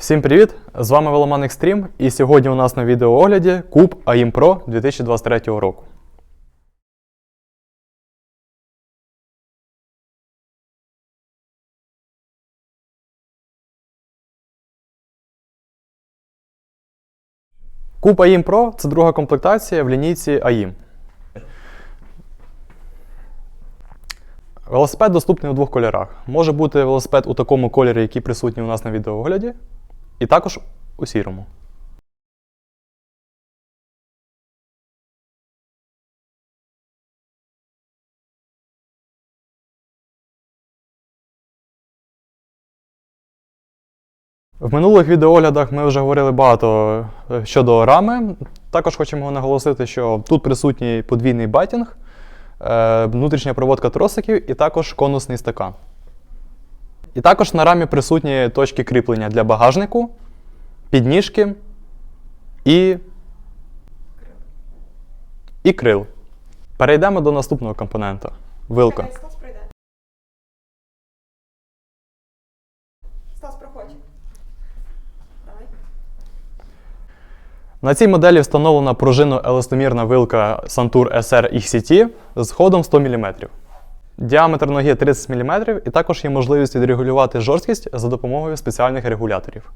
Всім привіт! З вами Веломан Extreme і сьогодні у нас на відеоогляді Куб AIM Pro 2023 року. Куб AIM Pro це друга комплектація в лінійці AIM. Велосипед доступний у двох кольорах. Може бути велосипед у такому кольорі, який присутній у нас на відеоогляді, і також у сірому. В минулих відеоглядах ми вже говорили багато е, щодо рами. Також хочемо наголосити, що тут присутній подвійний батінг, е, внутрішня проводка тросиків і також конусний стакан. І також на рамі присутні точки кріплення для багажнику, підніжки і, і крил. Перейдемо до наступного компонента вилка. Стас прийде. Стас, проходь. Давай. На цій моделі встановлена пружинно-еластомірна вилка Santur SR XCT з ходом 100 мм. Діаметр ноги 30 мм і також є можливість відрегулювати жорсткість за допомогою спеціальних регуляторів.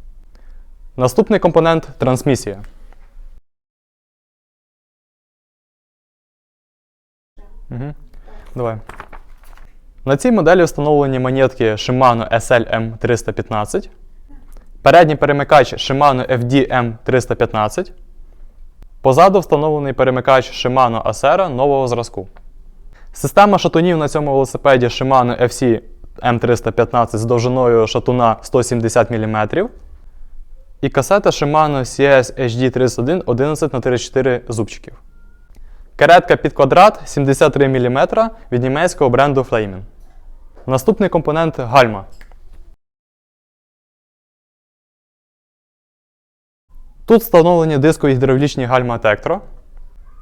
Наступний компонент трансмісія. Угу. Давай. На цій моделі встановлені монетки Shimano SLM315, передній перемикач Shimano FD-M315, позаду встановлений перемикач Shimano Acera нового зразку. Система шатунів на цьому велосипеді Shimano FC M315 з довжиною шатуна 170 мм. І касета Shimano CS HD31 11х34 зубчиків. Каретка під квадрат 73 мм від німецького бренду Flamin. Наступний компонент гальма. Тут встановлені дискові гідравлічні гальма Tektro.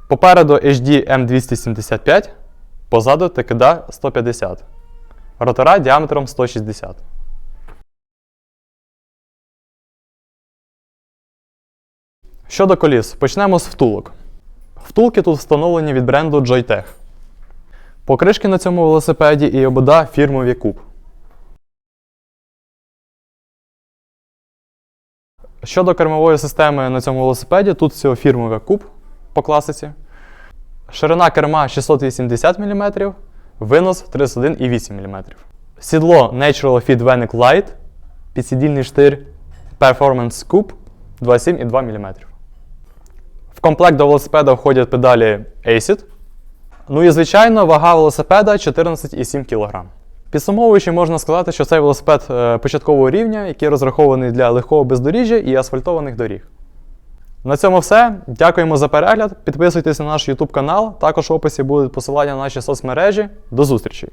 Попереду HD M275, позаду ТКД 150. Ротора діаметром 160. Щодо коліс, почнемо з втулок. Втулки тут встановлені від бренду Joytech. Покришки на цьому велосипеді і обода фірмові куб. Щодо кермової системи на цьому велосипеді, тут всього фірмовий куб по класиці. Ширина керма 680 мм, винос 31,8 мм. Сідло Natural Fit Venic Light, підсидільний штир Performance Coupe 27,2 мм. В комплект до велосипеда входять педалі Acid. Ну і звичайно, вага велосипеда 14,7 кг. Підсумовуючи, можна сказати, що цей велосипед е, початкового рівня, який розрахований для легкого бездоріжжя і асфальтованих доріг. На цьому все. Дякуємо за перегляд. Підписуйтесь на наш YouTube канал. Також в описі будуть посилання на наші соцмережі. До зустрічі!